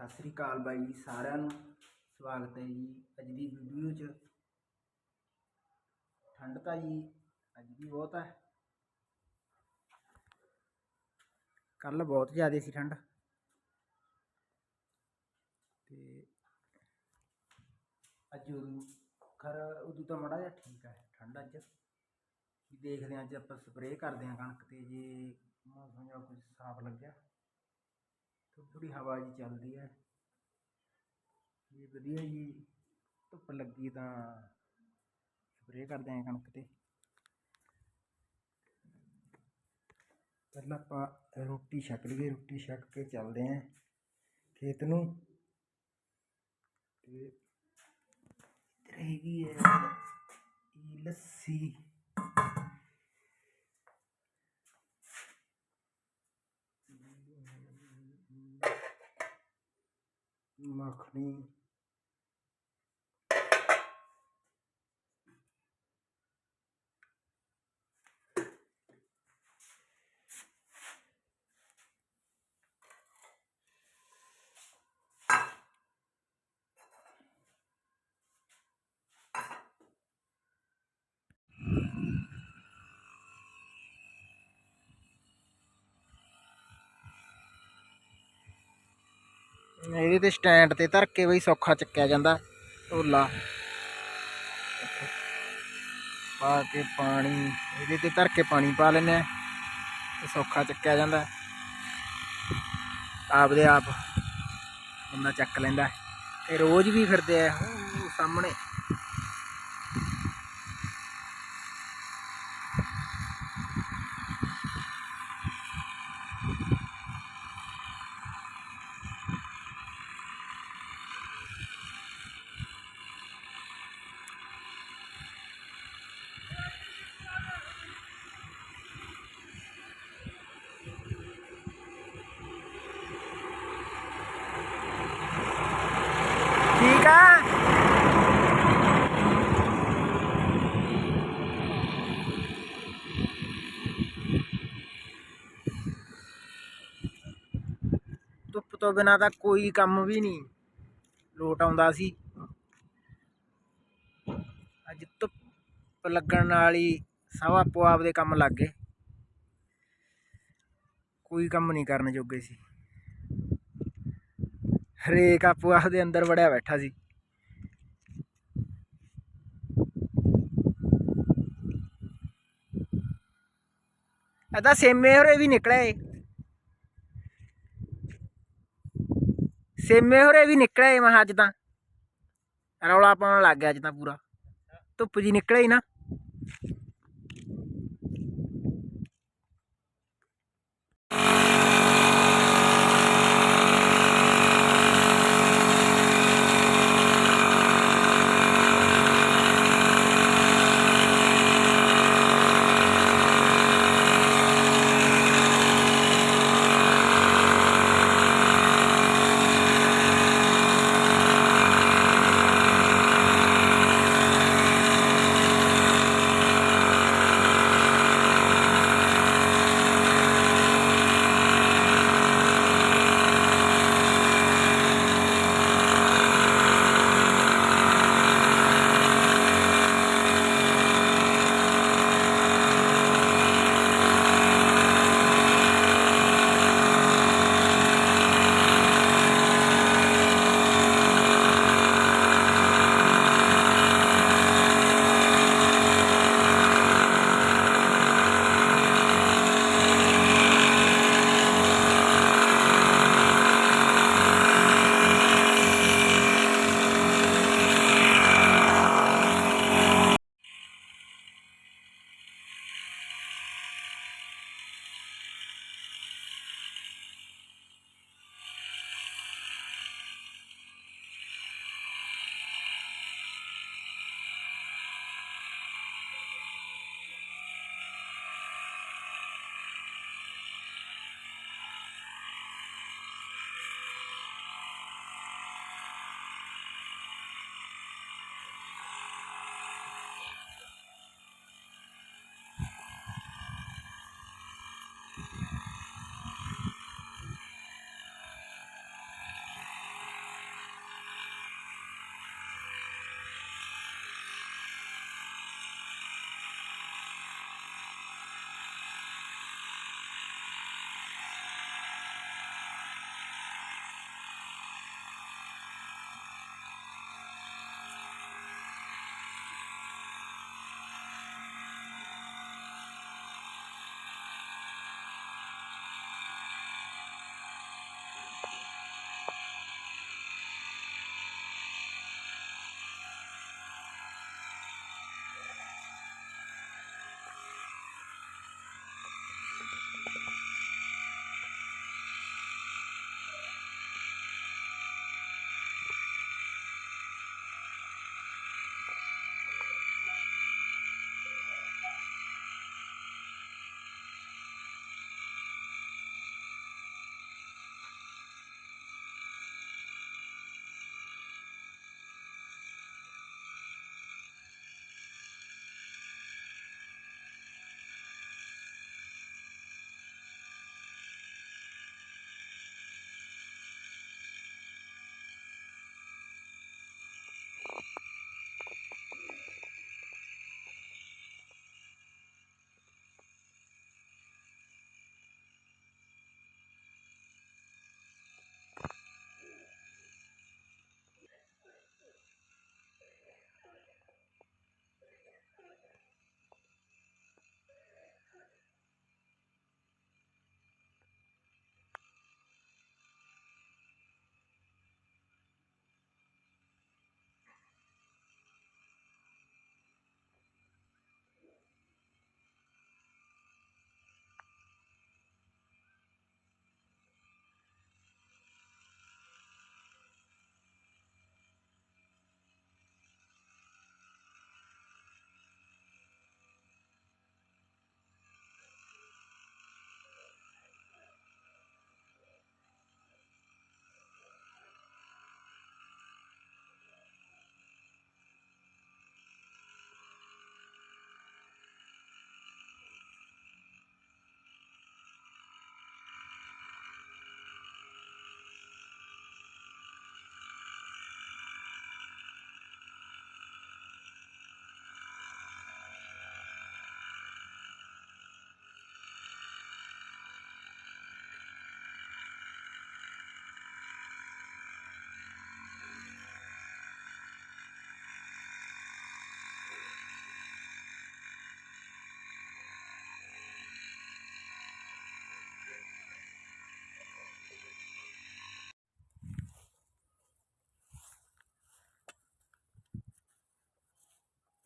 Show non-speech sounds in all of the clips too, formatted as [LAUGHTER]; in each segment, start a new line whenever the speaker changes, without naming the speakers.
ਸਤਿ ਸ੍ਰੀ ਅਕਾਲ ਬਾਈ ਜੀ ਸਾਰਿਆਂ ਨੂੰ। ਸਵਾਗਤ ਹੈ ਜੀ ਅੱਜ ਦੀ ਵੀਡੀਓ 'ਚ। ਠੰਡ ਤਾਂ ਜੀ ਅੱਜ ਵੀ ਬਹੁਤ ਹੈ। ਕੱਲ ਬਹੁਤ ਜ਼ਿਆਦਾ ਸੀ ਠੰਡ। ਤੇ ਅੱਜ ਉਦੋਂ ਖਰ ਉਦੋਂ ਤਾਂ ਮੜਾ ਜਿਹਾ ਠੀਕ ਹੈ, ਠੰਡ ਅੱਜ। ਦੇਖਦੇ ਹਾਂ ਅੱਜ ਆਪਾਂ ਸਪਰੇਅ ਕਰਦੇ ਹਾਂ ਕਣਕ ਤੇ ਜੇ ਮੌਸਮ ਜਾਂ ਕੁਝ ਸਾਫ਼ ਲੱਗਿਆ। ਥੋੜੀ ਥੋੜੀ ਹਵਾ ਜੀ ਚੱਲਦੀ ਹੈ। ਜੇ ਵਧੀਆ ਜੀ ਧੁੱਪ ਲੱਗੀ ਤਾਂ ਸਪਰੇਅ ਕਰਦੇ ਹਾਂ ਕਣਕ ਤੇ। ਪਹਿਲਾਂ ਆਪਾਂ ਰੋਟੀ ਛਕ ਲਈਏ, ਰੋਟੀ ਛਕ ਕੇ ਚੱਲਦੇ ਹਾਂ ਖੇਤ ਨੂੰ। ਤੇ ਇੱਧਰ ਹੈਗੀ ਹੈ ਇਹ ਲੱਸੀ। 那可能 ਇਹਦੇ ਤੇ ਸਟੈਂਡ ਤੇ ਧਰ ਕੇ ਬਈ ਸੌਖਾ ਚੱਕਿਆ ਜਾਂਦਾ, ਢੋਲਾ। ਪਾ ਕੇ ਪਾਣੀ, ਇਹਦੇ ਤੇ ਧਰ ਕੇ ਪਾਣੀ ਪਾ ਲੈਂਦੇ ਆ, ਤੇ ਸੌਖਾ ਚੱਕਿਆ ਜਾਂਦਾ। ਆਪਦੇ ਆਪ ਬੰਦਾ ਚੱਕ ਲੈਂਦਾ। ਤੇ ਰੋਜ਼ ਵੀ ਫਿਰਦੇ ਆ ਸਾਹਮਣੇ ਠੀਕ ਆ ਧੁੱਪ ਤੋਂ ਬਿਨਾ ਤਾਂ ਕੋਈ ਕੰਮ ਵੀ ਨਹੀਂ। ਲੋਟ ਆਉਂਦਾ ਸੀ। ਅੱਜ ਧੁੱਪ ਲੱਗਣ ਨਾਲ ਹੀ ਸਭ ਆਪੋ ਆਪ ਦੇ ਕੰਮ ਲੱਗ ਗਏ। ਕੋਈ ਕੰਮ ਨਹੀਂ ਕਰਨ ਜੋਗੇ ਸੀ। ਹਰੇਕ ਆਪੋ ਆਪ ਦੇ ਅੰਦਰ ਵੜਿਆ ਬੈਠਾ ਸੀ। ਇਹ ਤਾਂ ਸੇਮੇ ਹੋਰੇ ਵੀ ਨਿਕਲੇ ਸੇਮੇ ਹੋਰੇ ਵੀ ਨਿਕਲੇ ਮਹਾ ਅੱਜ ਤਾਂ। ਰੌਲਾ ਪਾਉਣ ਲੱਗ ਗਿਆ ਅੱਜ ਤਾਂ ਪੂਰਾ। ਧੁੱਪ ਜੀ ਨਿਕਲੇ ਹੀ ਨਾ।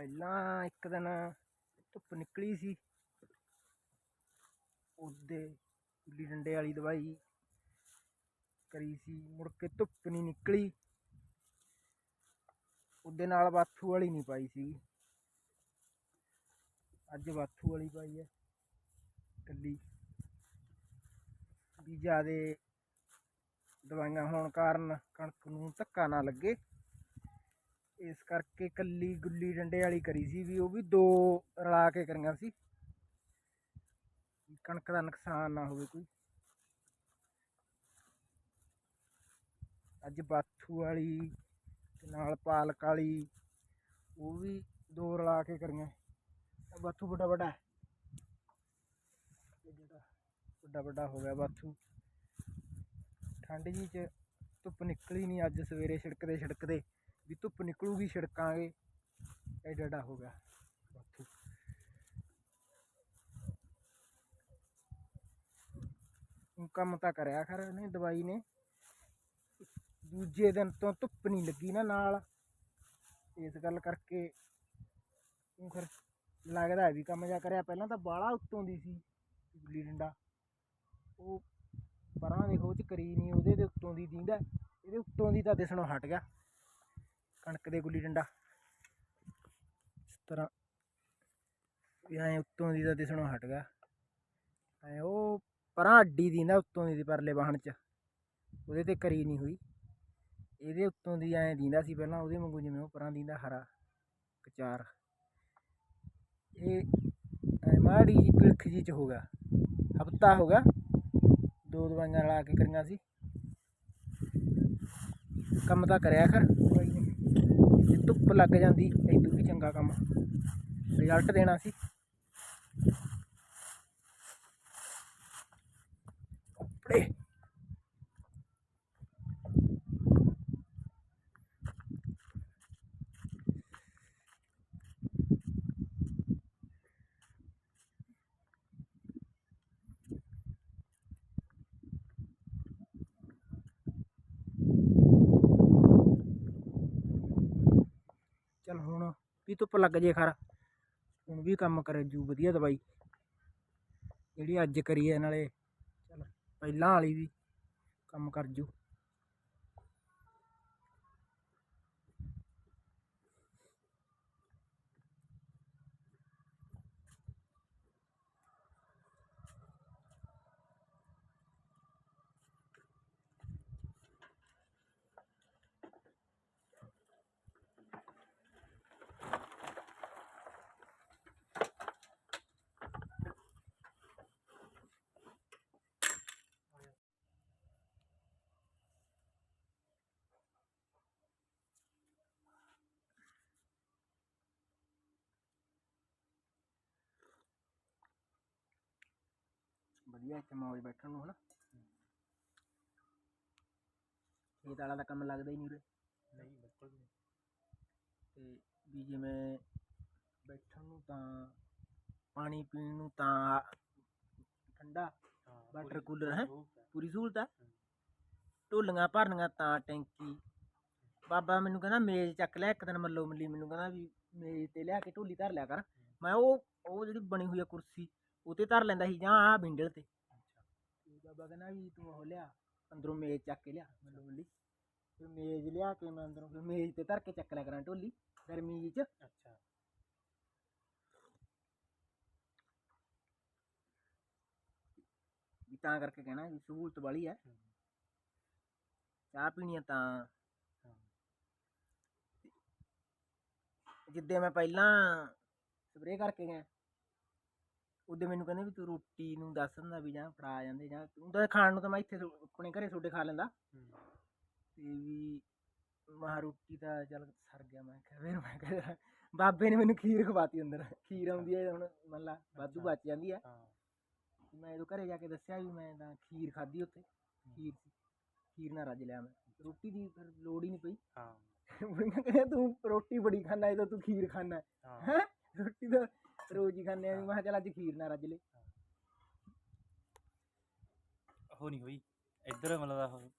ਪਹਿਲਾਂ ਇੱਕ ਦਿਨ ਧੁੱਪ ਨਿਕਲੀ ਸੀ। ਉਹਦੇ ਗੁੱਲੀ ਡੰਡੇ ਵਾਲੀ ਦਵਾਈ ਕਰੀ ਸੀ, ਮੁੜ ਕੇ ਧੁੱਪ ਨਹੀਂ ਨਿਕਲੀ। ਉਹਦੇ ਨਾਲ ਬਾਥੂ ਵਾਲੀ ਨਹੀਂ ਪਾਈ ਸੀ। ਅੱਜ ਬਾਥੂ ਵਾਲੀ ਪਾਈ ਹੈ ਕੱਲੀ ਵੀ ਜਿਆਦੇ ਦਵਾਈਆਂ ਹੋਣ ਕਾਰਨ ਕਣਕ ਨੂੰ ਧੱਕਾ ਨਾ ਲੱਗੇ। ਇਸ ਕਰਕੇ ਕੱਲੀ ਗੁੱਲੀ ਡੰਡੇ ਵਾਲੀ ਕਰੀ ਸੀ ਵੀ ਉਹ ਵੀ ਦੋ ਰਲਾ ਕੇ ਕਰੀਆਂ ਸੀ। ਕਣਕ ਦਾ ਨੁਕਸਾਨ ਨਾ ਹੋਵੇ ਕੋਈ। ਅੱਜ ਬਾਥੂ ਵਾਲੀ ਤੇ ਨਾਲ ਪਾਲਕ ਵਾਲੀ ਉਹ ਵੀ ਦੋ ਰਲਾ ਕੇ ਕਰੀਆਂ। ਬਾਥੂ ਵੱਡਾ ਵੱਡਾ ਜਿਹੜਾ ਵੱਡਾ ਵੱਡਾ ਹੋ ਗਿਆ ਬਾਥੂ। ਠੰਡ ਜੀ ਚ ਧੁੱਪ ਨਿਕਲੀ ਨਹੀਂ ਅੱਜ ਸਵੇਰੇ ਛਿੜਕਦੇ ਛਿੜਕਦੇ। ਵੀ ਧੁੱਪ ਨਿਕਲੂਗੀ ਛਿੜਕਾਂਗੇ ਐਡਾ ਐਡਾ ਹੋ ਗਿਆ। ਬਾਥੂ ਕੰਮ ਤਾਂ ਕਰਿਆ ਖਰ ਇਹਨੇ ਦਵਾਈ ਨੇ। ਦੂਜੇ ਦਿਨ ਤੋਂ ਧੁੱਪ ਨਹੀਂ ਲੱਗੀ ਨਾ ਨਾਲ। ਇਸ ਗੱਲ ਕਰਕੇ ਉਹ ਫਿਰ ਲੱਗਦਾ ਹੈ ਵੀ ਕੰਮ ਜਾ ਕਰਿਆ। ਪਹਿਲਾਂ ਤਾਂ ਬਾਲਾ ਉੱਤੋਂ ਦੀ ਸੀ ਗੁੱਲੀ ਡੰਡਾ। ਉਹ ਪਰਾਂ ਦੇ ਚ ਕਰੀ ਨਹੀਂ, ਉਹਦੇ ਦੇ ਉੱਤੋਂ ਦੀ ਦੀਂਦਾ। ਇਹਦੇ ਉੱਤੋਂ ਦੀ ਤਾਂ ਦਿਸਣੋਂ ਹਟ ਗਿਆ। ਕਣਕ ਦੇ ਗੁੱਲੀ ਡੰਡਾ। ਇਸ ਤਰ੍ਹਾਂ ਵੀ ਉੱਤੋਂ ਦੀ ਤਾਂ ਦਿਸਣੋਂ ਹਟ ਗਿਆ। ਐ ਉਹ ਪਰਾਂ ਅੱਡੀ ਦੀ ਨਾ ਉੱਤੋਂ ਦੀ ਪਰਲੇ ਵਾਹਣ ਚ। ਉਹਦੇ ਤੇ ਕਰੀ ਨਹੀਂ ਹੋਈ। ਇਹਦੇ ਉੱਤੋਂ ਦੀ ਐਂ ਦੀਂਦਾ ਸੀ ਪਹਿਲਾਂ, ਉਹਦੇ ਵਾਂਗੂ ਜਿਵੇਂ ਉਹ ਪਰਾਂ ਦੀਂਦਾ ਹਰਾ ਕਚਾਰ। ਇਹ ਮਾੜੀ ਜੀ ਪਿਲਖ ਜੀ ਚ ਹੋ ਗਿਆ। ਹਫਤਾ ਹੋ ਗਿਆ। ਦੋ ਦਵਾਈਆਂ ਲਾ ਕੇ ਕਰੀਆਂ ਸੀ। ਕੰਮ ਤਾਂ ਕਰਿਆ ਕਰ ਕੋਈ ਨਹੀਂ ਜੇ ਧੁੱਪ ਲੱਗ ਜਾਂਦੀ ਇਦੋਂ ਵੀ ਚੰਗਾ ਕੰਮ। ਰਿਜ਼ਲਟ ਦੇਣਾ ਸੀ। ਕੱਪੜੇ ਚਲ ਹੁਣ ਵੀ ਧੁੱਪ ਲੱਗ ਜੇ ਖਰ। ਹੁਣ ਵੀ ਕੰਮ ਕਰੇ ਜੂ, ਵਧੀਆ ਦਵਾਈ। ਜਿਹੜੀ ਅੱਜ ਕਰੀ ਹੈ ਨਾਲੇ, ਚਲ, ਪਹਿਲਾਂ ਵਾਲੀ ਵੀ ਕੰਮ ਕਰ ਜੂ। ਵਧੀਆ ਇੱਥੇ ਮੌਜ ਬੈਠਣ ਨੂੰ ਹਨਾ। ਖੇਤ ਵਾਲਾ ਦਾ ਕੰਮ ਲੱਗਦਾ ਹੀ ਨਹੀਂ ਉਰੇ।
ਨਹੀਂ ਬਿਲਕੁਲ ਨਹੀਂ।
ਤੇ ਵੀ ਜਿਵੇਂ ਬੈਠਣ ਨੂੰ ਤਾਂ ਪਾਣੀ ਪੀਣ ਨੂੰ ਤਾਂ ਠੰਡਾ
ਹਾਂ
ਵਾਟਰ ਕੂਲਰ ਹੈ
ਹੈ।
ਪੂਰੀ ਸਹੂਲਤ ਆ ਢੋਲੀਆਂ ਭਰਨੀਆਂ ਤਾਂ ਟੈਂਕੀ। ਬਾਬਾ ਮੈਨੂੰ ਕਹਿੰਦਾ ਮੇਜ਼ ਚੱਕ ਲਿਆ ਇੱਕ ਦਿਨ ਮੱਲੋ ਮੱਲੀ ਮੈਨੂੰ ਕਹਿੰਦਾ ਵੀ ਮੇਜ਼ ਤੇ ਲਿਆ ਕੇ ਢੋਲੀ ਧਰ ਲਿਆ ਕਰ। ਮੈਂ ਉਹ ਉਹ ਜਿਹੜੀ ਬਣੀ ਹੋਈ ਆ ਕੁਰਸੀ ਉਹ ਤੇ ਧਰ ਲੈਂਦਾ ਸੀ ਜਾਂ ਆ ਬਿੰਡਲ ਤੇ। ਬਾਬਾ ਕਹਿੰਦਾ ਵੀ ਤੂੰ ਉਹ ਲਿਆ ਅੰਦਰੋਂ ਮੇਜ਼ ਚੱਕ ਕੇ ਲਿਆ ਮੱਲੋ ਮੱਲੀ ਫਿਰ ਮੇਜ਼ ਲਿਆ ਕੇ ਮੈਂ ਅੰਦਰੋਂ ਫਿਰ ਮੇਜ਼ ਤੇ ਧਰ ਕੇ ਚੱਕ ਲਿਆ ਕਰਾਂ ਢੋਲੀ ਗਰਮੀ ਚ।
ਅੱਛਾ।
ਵੀ ਤਾਂ ਕਰਕੇ ਕਹਿਣਾ ਵੀ ਸਹੂਲਤ ਵਾਲੀ ਹੈ। ਚਾਹ ਪੀਣੀ ਆ ਤਾਂ। ਜਿੱਦੇ ਮੈਂ ਪਹਿਲਾਂ ਸਪਰੇਅ ਕਰਕੇ ਗਿਆ। ਉਹਦੇ ਮੈਨੂੰ ਕਹਿੰਦੇ ਵੀ ਤੂੰ ਰੋਟੀ ਨੂੰ ਦੱਸ ਦਿੰਦਾ ਵੀ ਜਾਂ ਫੜਾ ਜਾਂਦੇ ਜਾਂ ਤੂੰ ਤਾਂ ਖਾਣ ਨੂੰ ਤਾਂ ਮੈਂ ਇੱਥੇ ਥੋ- ਆਪਣੇ ਘਰੇ ਤੁਹਾਡੇ ਖਾ ਲੈਂਦਾ। ਤੇ ਵੀ ਮਾ ਰੋਟੀ ਤਾਂ ਚੱਲ ਸਰ ਗਿਆ ਮੈਂ ਕਿਹਾ ਫਿਰ ਮੈਂ ਕਿਹਾ ਬਾਬੇ ਨੇ ਮੈਨੂੰ ਖੀਰ ਖਵਾਤੀ ਅੰਦਰ। ਖੀਰ ਆਉਂਦੀ ਹੈ ਹੁਣ ਮੰਨ ਲਾ ਵਾਧੂ। ਬਚ ਜਾਂਦੀ ਹੈ।
ਹਾਂ।
ਮੈਂ ਜਦੋਂ ਘਰੇ ਜਾ ਕੇ ਦੱਸਿਆ ਵੀ ਮੈਂ ਤਾਂ ਖੀਰ ਖਾਧੀ ਉੱਥੇ ਖੀਰ ਸੀ। ਖੀਰ ਨਾਲ ਰੱਜ ਲਿਆ ਮੈਂ। ਰੋਟੀ ਦੀ ਫਿਰ ਲੋੜ ਹੀ ਨਹੀਂ ਪਈ।
ਹਾਂ। [LAUGHS]
ਬੁੜੀਆਂ ਕਹਿੰਦੇ ਤੂੰ ਰੋਟੀ ਬੜੀ ਖਾਣਾ ਇਹ ਤਾਂ ਤੂੰ ਖੀਰ ਖਾਣਾ
ਹਾਂ।
ਹੈ? ਰੋਟੀ ਤਾਂ ਰੋਜ਼ ਹੀ ਖਾਂਦੇ ਆ ਮੈਂ ਕਿਹਾ ਚੱਲ ਅੱਜ ਖੀਰ ਨਾ ਰੱਜ ਲੈ।
ਉਹ ਨਹੀਂ ਹੋਈ। ਇੱਧਰ ਮਤਲਬ